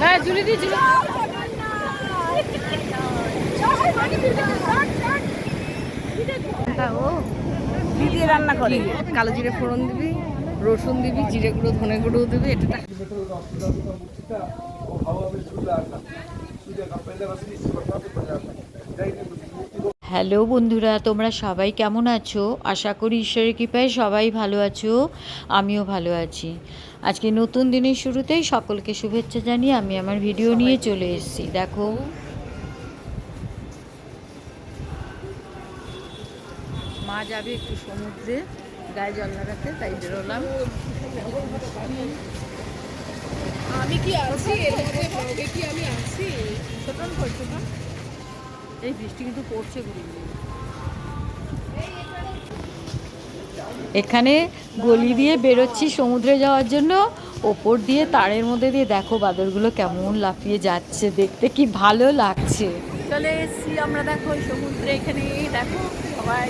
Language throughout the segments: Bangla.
হ্যাঁ ঝুলি দিয়ে ঝুলি ও কি রান্না করে। কালো জিরে ফোড়ন দিবি রসুন দিবি জিরে গুঁড়ো ধনে গুঁড়ো দিবি এটা হ্যালো বন্ধুরা তোমরা সবাই কেমন আছো? আশা করি ঈশ্বরের কৃপায় সবাই ভালো আছো আমিও ভালো আছি। আজকে নতুন দিনের শুরুতেই সকলকে শুভেচ্ছা জানিয়ে আমি আমার ভিডিও নিয়ে চলে এসেছি। দেখো। মা যাবে একটু সমুদ্রে গায়ে জল লাগাতে তাই বেরোলাম। আমি কি আছি? কি আমি আছি? এই বৃষ্টি কিন্তু পড়ছে এখানে গলি দিয়ে বেরোচ্ছি সমুদ্রে যাওয়ার জন্য। ওপর দিয়ে তারের মধ্যে দিয়ে দেখো বাদরগুলো কেমন লাফিয়ে যাচ্ছে। দেখতে কি ভালো লাগছে। চলে এসছি আমরা দেখো সমুদ্রে এখানে দেখো সবাই।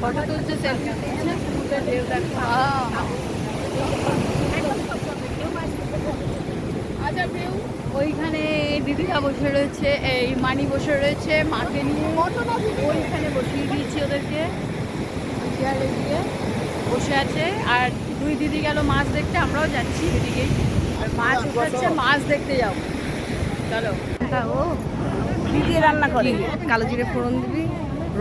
ফটো তুলছে সেলফি তুলছে। সমুদ্রের ঢেউ দেখো আচ্ছা ওইখানে দিদিরা বসে রয়েছে এই মানি বসে রয়েছে মাকে নিয়ে। ওইখানে বসিয়ে দিয়েছি ওদেরকে। চেয়ারে দিয়ে বসে আছে। আর দুই দিদি গেল মাছ দেখতে আমরাও যাচ্ছি এদিকেই। আর মাছ উঠাচ্ছে মাছ দেখতে যাও। চলো। ও কি রান্না করে? কালো জিরে ফোড়ন দিবি।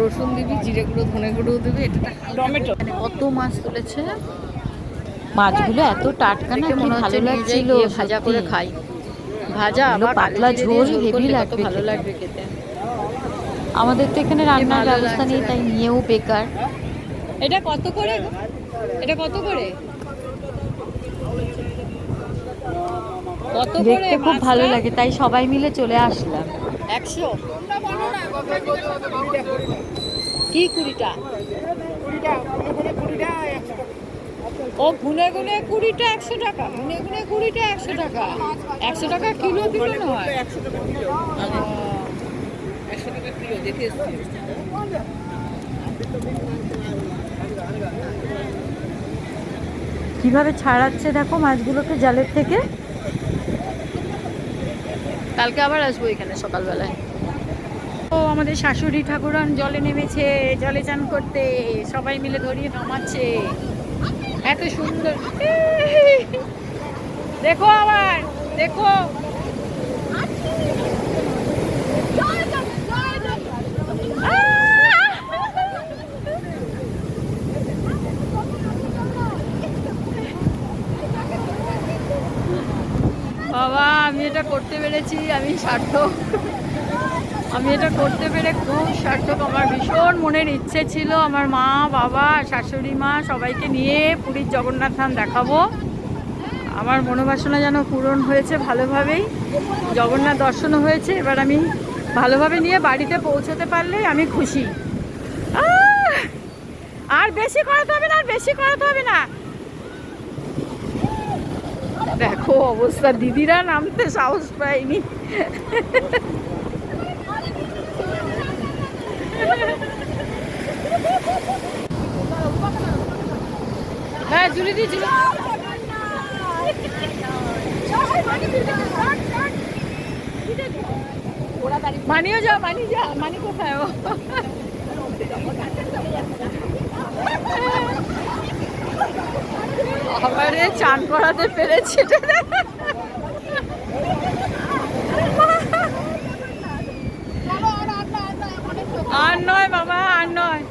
রসুন দিবি জিরে গুঁড়ো ধনে গুঁড়ো দিবি এটা টমেটো। এখানে কত মাছ তুলেছে। মাছগুলো এত টাটকা না মনে ভালো লাগছিল ভাজা করে খাই। ভাজা আবার পাতলা ঝোল কত লাগবে ভালো লাগবে খেতে। আমাদের তো এখানে রান্নার ব্যবস্থা নেই তাই নিয়েও বেকার। এটা কত করে? এটা কত করে? কত করে দেখতে খুব ভালো লাগে তাই সবাই মিলে চলে আসলাম। একশো। কি কুড়িটা? ও গুনে গুনে কুড়িটা একশো টাকা গুনে গুনে কুড়িটা একশো টাকা। একশো টাকা কিলো কিলো নয় কীভাবে ছাড়াচ্ছে দেখো মাছগুলোকে জালের থেকে? কালকে আবার আসব এখানে সকালবেলায়। ও, আমাদের শাশুড়ি ঠাকুরান জলে নেমেছে, জলে চান করতে। সবাই মিলে ধরিয়ে নামাচ্ছে। এত সুন্দর। দেখো আবার, দেখো। বাবা, আমি এটা করতে পেরেছি, আমি সার্থক। আমি এটা করতে পেরে খুব সার্থক। আমার ভীষণ মনের ইচ্ছে ছিল আমার মা, বাবা, শাশুড়ি মা সবাইকে নিয়ে পুরীর জগন্নাথ ধাম দেখাবো। আমার মনোবাসনা যেন পূরণ হয়েছে ভালোভাবেই। জগন্নাথ দর্শনও হয়েছে, এবার আমি ভালোভাবে নিয়ে বাড়িতে পৌঁছতে পারলেই আমি খুশি। আর বেশি করাতে হবে না, আর বেশি করাতে হবে না। দেখো অবস্থা, দিদিরা নামতে সাহস পায়নি। হ্যাঁ মানিও যা মানি যা মানি কোথায় ও? আমারে চান করাতে পেরেছে। আর নয় বাবা আর নয়।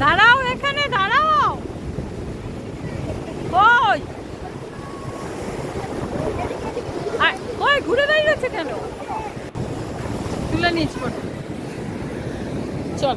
দাঁড়াও এখানে দাঁড়াও। আয়, কই ঘুরে দাঁড়িয়ে আছে কেন? তুলে ফটো চল।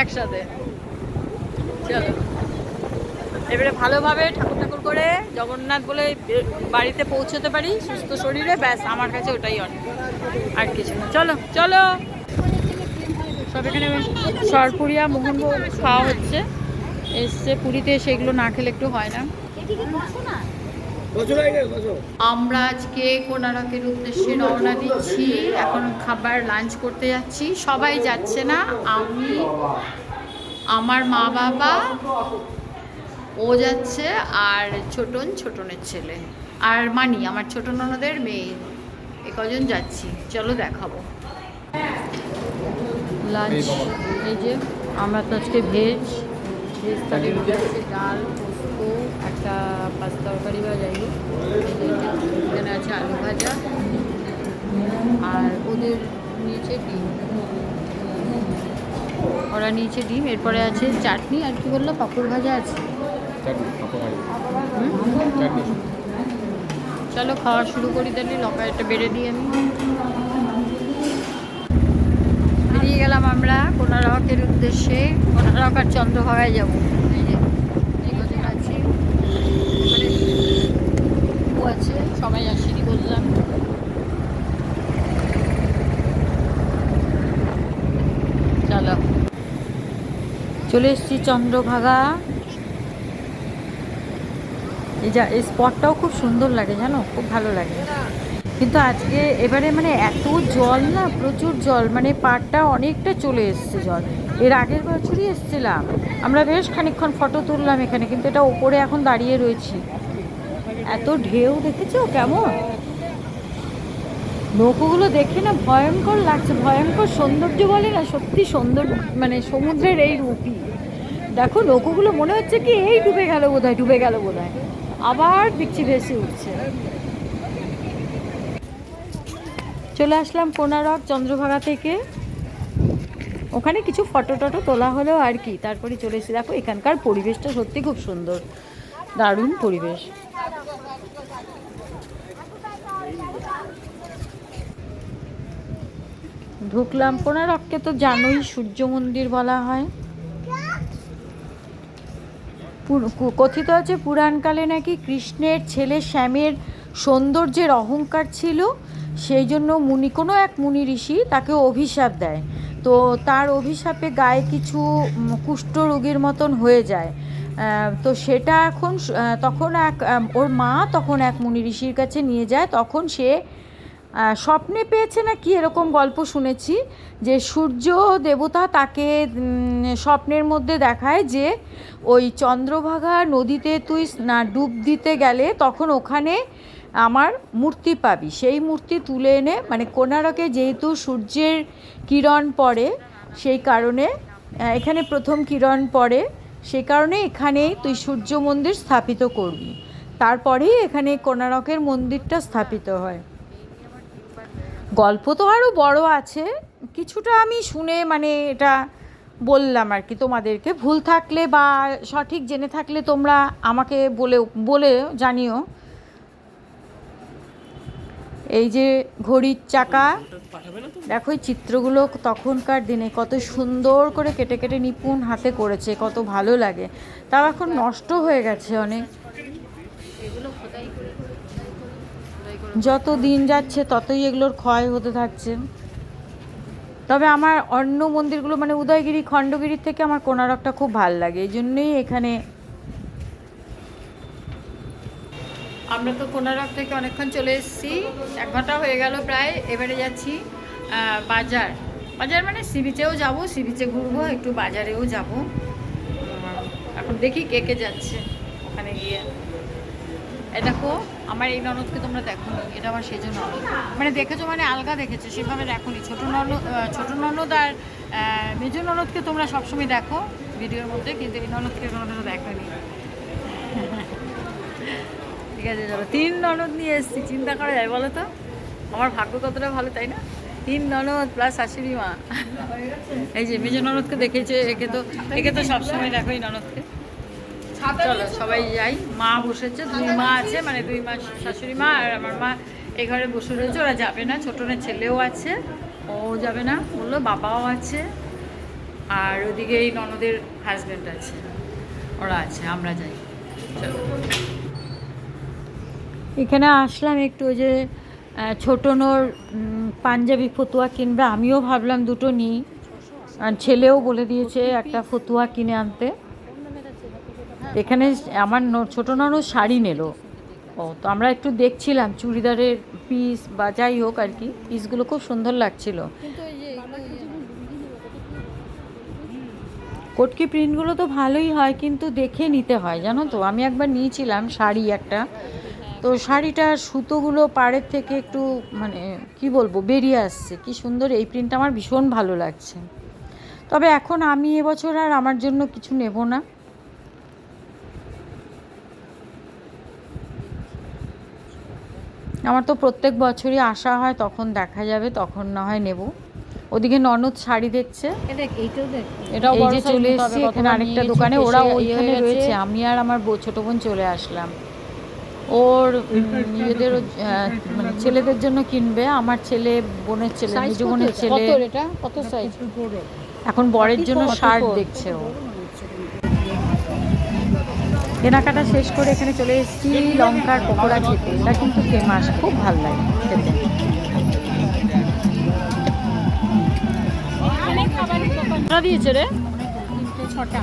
একসাথে। চলো। এবারে ভালোভাবে ঠাকুর ঠাকুর করে জগন্নাথ বলে বাড়িতে পৌঁছতে পারি, সুস্থ শরীরে, ব্যাস, আমার কাছে ওটাই অনেক আর কিছু না। চলো চলো। সব এখানে সরপুরিয়া, মোহনভোগ খাওয়া হচ্ছে। এসছে পুরীতে, সেগুলো না খেলে একটু হয় না। আমরা আজকে কোনারকের উদ্দেশ্যে রওনা দিচ্ছি। এখন খাবার লাঞ্চ করতে যাচ্ছি। সবাই যাচ্ছে না। আমি, আমার মা বাবা, ও যাচ্ছে, আর ছোটন, ছোটনের ছেলে। আর মানি, আমার ছোট ননদের মেয়ে। এ কজন যাচ্ছি? চলো দেখাবো। লাঞ্চ, এই যে, আমরা তো আজকে ভেজ ভেজ আছে ডাল। পোস্ত পাঁচ তরকারি বা যাই হোক এখানে আছে আলু ভাজা আর ওদের নিচে ডিম। ওরা নিচে ডিম এরপরে আছে চাটনি আর কি বলল পাঁপড় ভাজা আছে। চলো খাওয়া শুরু করি তাহলে লঙ্কাটা বেড়ে দিই আমি। বেরিয়ে গেলাম আমরা কোনারকের উদ্দেশ্যে কোনারক আর চন্দ্রভাগায় যাব এই যে এই কজন আছি মানে আছে, সবাই আসেনি বললাম। চলো। চলে এসেছি চন্দ্রভাগা। এই যা, এই স্পটটাও খুব সুন্দর লাগে জানো, খুব ভালো লাগে। কিন্তু আজকে এবারে মানে এত জল না, প্রচুর জল মানে পাড়টা অনেকটা চলে এসছে জল। এর আগের বছরই এসছিলাম। আমরা বেশ খানিকক্ষণ ফটো তুললাম এখানে, কিন্তু এটা ওপরে এখন দাঁড়িয়ে রয়েছি। এত ঢেউ দেখেছ? কেমন? নৌকোগুলো দেখে না ভয়ঙ্কর লাগছে, ভয়ঙ্কর সৌন্দর্য বলে না, সত্যি সুন্দর মানে সমুদ্রের এই রূপই। দেখো, নৌকোগুলো মনে হচ্ছে কি এই ডুবে গেল বোধ হয় ডুবে গেল বোধ হয় আবার দেখছি ভেসে উঠছে। চলে আসলাম কোনারক চন্দ্রভাগা থেকে। ওখানে কিছু ফটো টটো তোলা হলো আর কি, তারপরে চলে এসে দেখো, এখানকার পরিবেশটা সত্যি খুব সুন্দর। দারুণ পরিবেশ। ঢুকলাম। কোনারককে তো জানোই সূর্য মন্দির বলা হয়। কথিত আছে পুরাণকালে নাকি কৃষ্ণের ছেলে শ্যামের সৌন্দর্যের অহংকার ছিল, সেই জন্য মুনি কোনো এক মুনি ঋষি তাকে অভিশাপ দেয়। তো তার অভিশাপে গায়ে কিছু কুষ্ঠ রোগীর মতন হয়ে যায়। তো সেটা এখন তখন এক ওর মা তখন এক মুনি ঋষির কাছে নিয়ে যায়। তখন সে স্বপ্নে পেয়েছে না কি এরকম গল্প শুনেছি যে সূর্য দেবতা তাকে স্বপ্নের মধ্যে দেখায় যে ওই চন্দ্রভাগা নদীতে তুই না ডুব দিতে গেলে তখন ওখানে আমার মূর্তি পাবি। সেই মূর্তি তুলে এনে মানে কোনারকে যেহেতু সূর্যের কিরণ পড়ে, সেই কারণে এখানে প্রথম কিরণ পড়ে সেই কারণে এখানেই তুই সূর্য মন্দির স্থাপিত করবি। তারপরেই এখানে কোনারকের মন্দিরটা স্থাপিত হয়। গল্প তো আরও বড় আছে। কিছুটা আমি শুনে মানে এটা বললাম আর কি তোমাদেরকে। ভুল থাকলে বা সঠিক জেনে থাকলে তোমরা আমাকে বলে বলে জানিও। এই যে ঘড়ির চাকা, দেখো এই চিত্রগুলো তখনকার দিনে কত সুন্দর করে কেটে কেটে নিপুণ হাতে করেছে, কত ভালো লাগে। তাও এখন নষ্ট হয়ে গেছে অনেক। যত দিন যাচ্ছে, ততই এগুলোর ক্ষয় হতে থাকছে। তবে আমার অন্য মন্দিরগুলো মানে উদয়গিরি খণ্ডগিরির থেকে আমার কোনারকটা খুব ভালো লাগে। এই জন্যই এখানে আমরা তো কোনারক থেকে অনেকক্ষণ চলে এসেছি। এক ঘণ্টা হয়ে গেল প্রায়, এবারে যাচ্ছি বাজার। বাজার মানে সি বিচেও যাব সি বিচে ঘুরবো, একটু বাজারেও যাব। এখন দেখি কে কে যাচ্ছে ওখানে গিয়ে। এই দেখো আমার এই ননদকে তোমরা দেখো এটা আমার সেজ ননদ। মানে দেখেছ মানে আলগা দেখেছ, সেভাবে দেখোনি ছোট ননদ ছোট ননদ আর মেজ ননদকে তোমরা সবসময় দেখো ভিডিওর মধ্যে, কিন্তু এই ননদকে কোনোদিনও দেখোনি ঠিক আছে, চলো, তিন ননদ নিয়ে এসেছি, চিন্তা করা যায় বলো তো? আমার ভাগ্য কতটা ভালো, তাই না? তিন ননদ প্লাস শাশুড়ি মা। এই যে, মেজো ননদকে দেখেছে, একে তো একে তো সবসময় দেখো এই ননদকে। চলো সবাই যাই। মা বসেছে দুই মা আছে মানে দুই মা শাশুড়ি মা আর আমার মা এই ঘরে বসে রয়েছে ওরা যাবে না ছোটনের ছেলেও আছে ও যাবে না বলল বাবাও আছে আর ওদিকে এই ননদের হাজব্যান্ড আছে ওরা আছে আমরা যাই। চলো। এখানে আসলাম একটু ওই যে আহ, ছোট নোর পাঞ্জাবি ফতুয়া কিনবে আমিও ভাবলাম দুটো নিই। আর ছেলেও বলে দিয়েছে একটা ফতুয়া কিনে আনতে। এখানে আমার ন- ছোট ননদ শাড়ি নিল। ও তো আমরা একটু দেখছিলাম চুড়িদারের পিস বা যাই হোক আর কি পিসগুলো খুব সুন্দর লাগছিল। কটকি প্রিন্টগুলো তো ভালোই হয় কিন্তু দেখে নিতে হয় জানো তো? আমি একবার নিয়েছিলাম শাড়ি একটা। তো শাড়িটার সুতোগুলো পাড়ের থেকে একটু মানে কি বলব বেরিয়ে আসছে। কি সুন্দর এই প্রিন্টটা আমার ভীষণ ভালো লাগছে। তবে এখন আমি এবছর আর আমার জন্য কিছু নেব না। আমার তো প্রত্যেক বছরই আসা হয় তখন দেখা যাবে তখন না হয় নেব। ওদিকে ননদ শাড়ি দেখছে। এটাও এই যে চলে এসেছি এখানে আরেকটা দোকানে ওরা ওইখানে রয়েছে আমি আর আমার বউ- ছোট বোন চলে আসলাম। ওর নিজেদের মানে ছেলেদের জন্য কিনবে আমার ছেলে বোনের ছেলে নিজ বোনের ছেলে। এটা? কত সাইজ এখন বরের জন্য শার্ট দেখছে ও। কেনাকাটা শেষ করে এখানে চলে এসেছি লঙ্কার পকোড়া খেতে। এটা কিন্তু ফেমাস খুব ভালো লাগে খেতে। দিয়েছে রে? ছটা।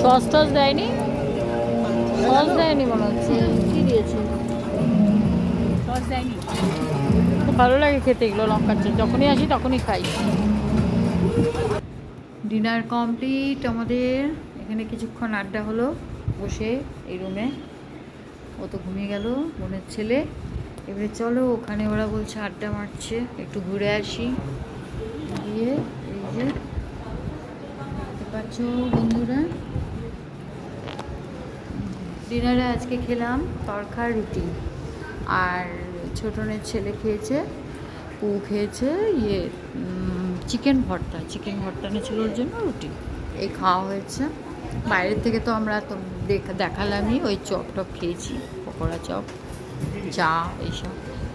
সস টস দেয়নি? সস দেয়নি মনে হচ্ছে। কি দিয়েছে? খুব ভালো লাগে খেতে এগুলো লঙ্কার চপ। যখনই আসি তখনই খাই। ডিনার কমপ্লিট আমাদের এখানে কিছুক্ষণ আড্ডা হলো। বসে এই রুমে। ও তো ঘুমিয়ে গেল, বোনের ছেলে। এবারে চলো, ওখানে ওরা বলছে আড্ডা মারছে, একটু ঘুরে আসি। গিয়ে এই যে পাচ্ছ বন্ধুরা? ডিনারে আজকে খেলাম তরকার রুটি। আর ছোটনের ছেলে খেয়েছে ও খেয়েছে ইয়ে চিকেন ভর্তা। চিকেন ভর্তা ছিল ওর জন্য রুটি। এই খাওয়া হয়েছে। বাইরের থেকে তো আমরা তো দেখ- দেখালামই ওই চপ টপ খেয়েছি পকোড়া চপ চা এইসব।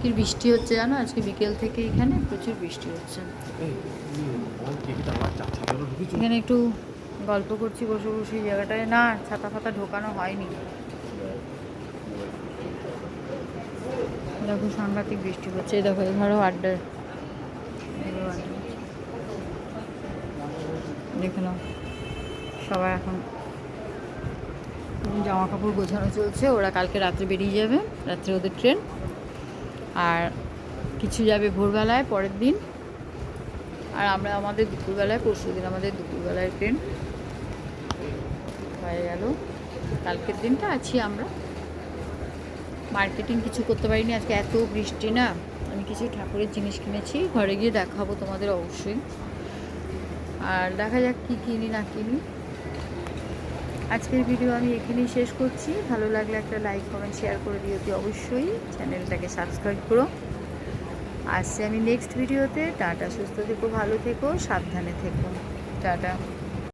কি বৃষ্টি হচ্ছে জানো? আজকে বিকেল থেকে এখানে প্রচুর বৃষ্টি হচ্ছে। এখানে একটু গল্প করছি বসে বসে এই জায়গাটায়। না ছাতা ফাতা ঢোকানো হয়নি। দেখো সাংঘাতিক বৃষ্টি হচ্ছে। এই দেখো এঘরেও আড্ডা দেখে নাও। সবাই এখন জামা কাপড় গোছানো চলছে, ওরা কালকে রাত্রে বেরিয়ে যাবে, রাত্রে ওদের ট্রেন। আর কিছু যাবে ভোরবেলায়, পরের দিন। আর আমরা আমাদের দুপুরবেলায়, পরশু দিন আমাদের দুপুরবেলায় ট্রেন হয়ে গেল। কালকের দিনটা আছি আমরা। মার্কেটিং কিছু করতে পারিনি, আজকে এত বৃষ্টি না। আমি কিছু ঠাকুরের জিনিস কিনেছি, ঘরে গিয়ে দেখাবো তোমাদের অবশ্যই। আর দেখা যাক কী কিনি, না কিনি। আজকের ভিডিও আমি এখানেই শেষ করছি। ভালো লাগলে একটা লাইক কমেন্ট শেয়ার করে দিও তুই অবশ্যই। চ্যানেলটাকে সাবস্ক্রাইব করো। আসছে আমি নেক্সট ভিডিওতে টাটা, সুস্থ থেকো, ভালো থেকো, সাবধানে থেকো। টাটা।